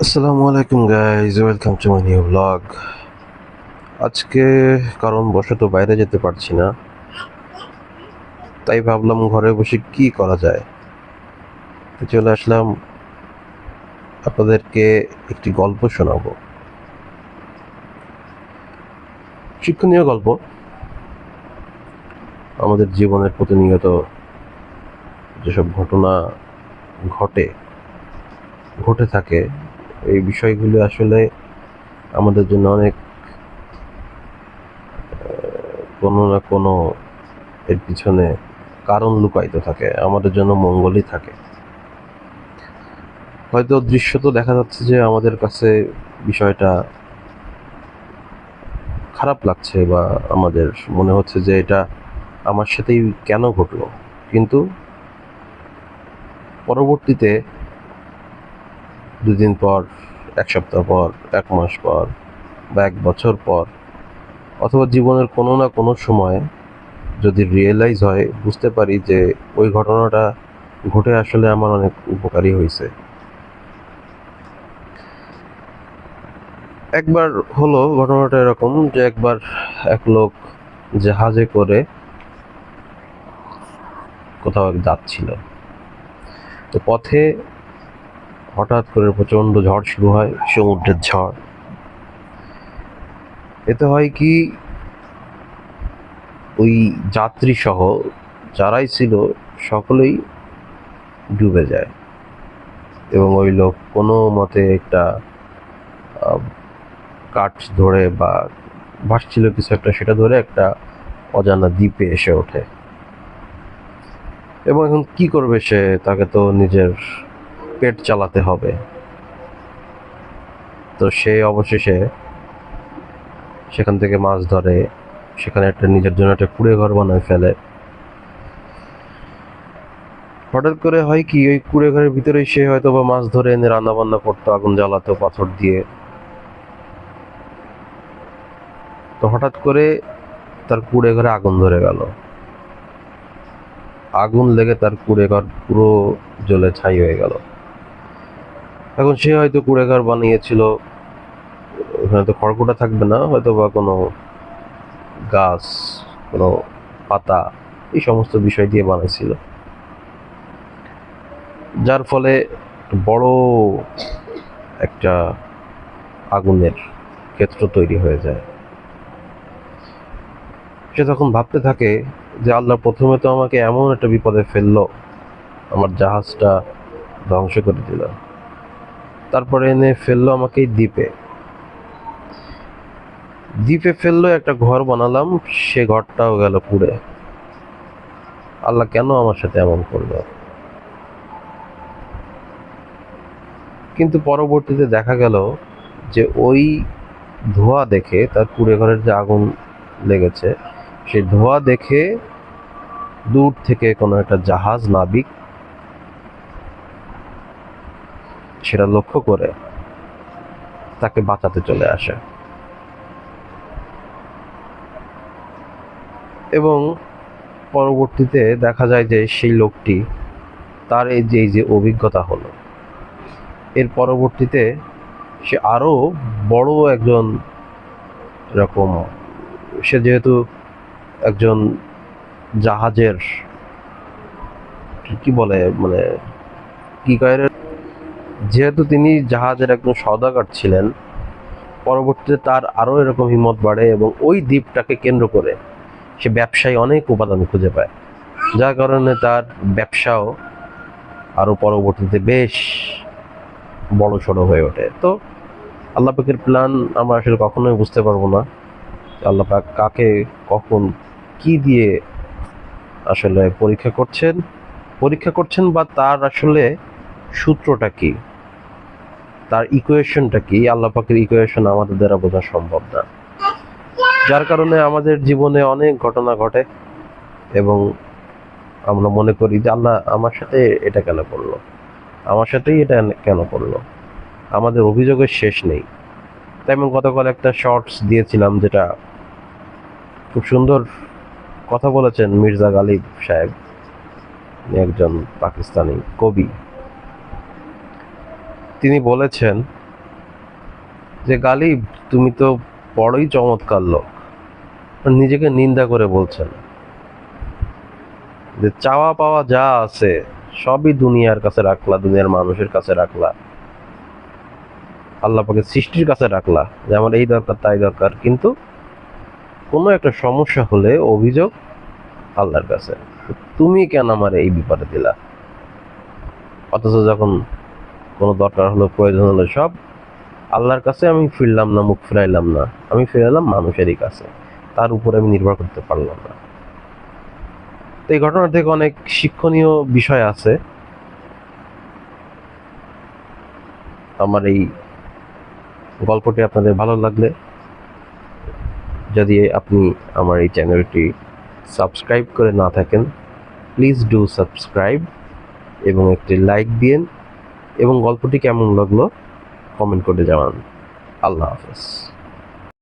আসসালামু আলাইকুম guys welcome to my new blog আজকে কারণ বশত বাইরে যেতে পারছি না। তাই ভাবলাম ঘরে বসে কি করা যায়? চলে আসলাম। আপনাদেরকে একটি গল্প শোনাবো। শিক্ষণীয় গল্প। আমাদের জীবনের প্রতিনিয়ত যেসব ঘটনা ঘটে ঘটে থাকে এই বিষয়গুলো আসলে আমাদের জন্য অনেক কোনো না কোনো এর পিছনে কারণ লুকায়িত থাকে, আমাদের জন্য মঙ্গলই থাকে। হয়তো দৃশ্য তো দেখা যাচ্ছে যে আমাদের কাছে বিষয়টা খারাপ লাগছে বা আমাদের মনে হচ্ছে যে এটা আমার সাথেই কেন ঘটলো। কিন্তু পরবর্তীতে দুদিন পর, এক সপ্তাহ পর, এক মাস পর বা এক বছর পর অথবা জীবনের কোনো না কোনো সময় যদি রিয়েলাইজ হয়, বুঝতে পারি যে ওই ঘটনাটা ঘটে আসলে আমার অনেক উপকারী হয়েছে। একবার হলো ঘটনাটা এরকম যে একবার এক লোক জাহাজে করে কোথাও যাচ্ছিল তো পথে হঠাৎ করে প্রচণ্ড ঝড় শুরু হয়, সমুদ্রের ঝড়। এতে হয় কি, ওই যাত্রী সহ যারাই ছিল, সকলেই ডুবে যায়। এবং ওই লোক কোনো মতে একটা কাঠ ধরে বা ভাসছিল কিছু একটা, সেটা ধরে একটা অজানা দ্বীপে এসে ওঠে। এবং এখন কি করবে সে? তাকে তো নিজের পেট চালাতে হবে। তো সে অবশেষে সেখান থেকে মাছ ধরে, সেখানে একটা নিজের জন্য একটা কুড়ে ঘর বানায় ফেলে। হঠাৎ করে হয় কি, ওই কুড়ে ঘরের ভিতরেই সে হয়তো বা মাছ ধরে এনে রান্না বান্না করতো, আগুন জ্বালাতো, পাথর দিয়ে। তো হঠাৎ করে তার কুড়ে ঘরে আগুন ধরে গেল। আগুন লেগে তার কুড়ে ঘর পুরো জ্বলে ছাই হয়ে গেল। এখন সে হয়তো কুড়েঘর বানিয়েছিল। ওখানে তো খড়কুটা থাকবে না হয়তো বা কোনো গাছ, কোনো পাতা, এই সমস্ত বিষয় দিয়ে বানাইছিল। যার ফলে বড় একটা আগুনের ক্ষেত্র তৈরি হয়ে যায়। সে তখন ভাবতে থাকে যে আল্লাহ প্রথমে তো আমাকে এমন একটা বিপদে ফেলল, আমার জাহাজটা ধ্বংস করে দিল। তারপরে এনে ফেলল আমাকে দ্বীপে। দ্বীপে ফেলল, একটা ঘর বানালাম, সে ঘরটাও গেল পুড়ে। আল্লাহ কেন আমার সাথে এমন করল? কিন্তু পরবর্তীতে দেখা গেল যে ওই ধোঁয়া দেখে, তার কুড়ে ঘরের যে আগুন লেগেছে, সেই ধোঁয়া দেখে দূর থেকে কোনো একটা জাহাজ, নাবিক সেটা লক্ষ্য করে তাকে বাঁচাতে চলে আসে এবং পরবর্তীতে দেখা যায় যে সেই লোকটি তার এই যে এই যে অভিজ্ঞতা হলো এর পরবর্তীতে সে আরও বড় একজন এরকম সে যেহেতু একজন জাহাজের, কি বলে মানে কি কয় রে? যেহেতু তিনি জাহাজের একজন সওদাগর ছিলেন, পরবর্তীতে তার আরও এরকম হিম্মত বাড়ে এবং ওই দ্বীপটাকে কেন্দ্র করে সে ব্যবসায় অনেক উপাদান খুঁজে পায়। যার কারণে তার ব্যবসাও আরও পরবর্তীতে বেশ বড় সড়ো হয়ে ওঠে। তো আল্লাহ পাকের প্ল্যান আমরা আসলে কখনোই বুঝতে পারব না আল্লাহ পাক কাকে, কখন, কি দিয়ে আসলে পরীক্ষা করছেন। পরীক্ষা করছেন বা তার আসলে সূত্রটা কি? তার ইকুয়েশনটা কি? আল্লাহ পাকের ইকুয়েশন আমাদের দ্বারা বোঝা সম্ভব না। যার কারণে আমাদের জীবনে অনেক ঘটনা ঘটে এবং আমরা মনে করি যে আল্লাহ আমার সাথে এটা কেন করল? আমার সাথেই এটা কেন করল? আমাদের অভিযোগের শেষ নেই। তাই আমি গতকাল একটা শর্টস দিয়েছিলাম যেটা খুব সুন্দর কথা বলেছেন মির্জা গালিব সাহেব একজন পাকিস্তানি কবি। তিনি বলেছেন যে, গালিব, তুমি তো বড়ই চমৎকার লোক। নিজেকে নিন্দা করে বলছেন। যে, চাওয়া পাওয়া যা আছে, সবই দুনিয়ার কাছে রাখলা, দুনিয়ার মানুষের কাছে রাখলা। আল্লাহ পাকে সৃষ্টির কাছে রাখলা, যে, আমার এই দরকার, তাই দরকার। কিন্তু কোনো একটা সমস্যা হলে অভিযোগ আল্লাহর কাছে। তুমি কেন আমার এই ব্যাপারে দিলা? অথচ যখন কোনো দরকার হলো প্রয়োজন হলো সব আল্লাহর কাছে আমি ফিরলাম না, মুখ ফিরাইলাম না। আমি ফিরাইলাম মানুষেরই কাছে। তার উপরে আমি নির্ভর করতে পারলাম না। তো এই ঘটনা থেকে অনেক শিক্ষণীয় বিষয় আছে। আমার এই গল্পটি আপনাদের ভালো লাগলে যদি আপনি আমার এই চ্যানেলটি সাবস্ক্রাইব করে না থাকেন, প্লিজ ডু সাবস্ক্রাইব এবং একটি লাইক দিন এবং গল্পটি কেমন লাগল কমেন্ট করে জানান। আল্লাহ হাফেজ।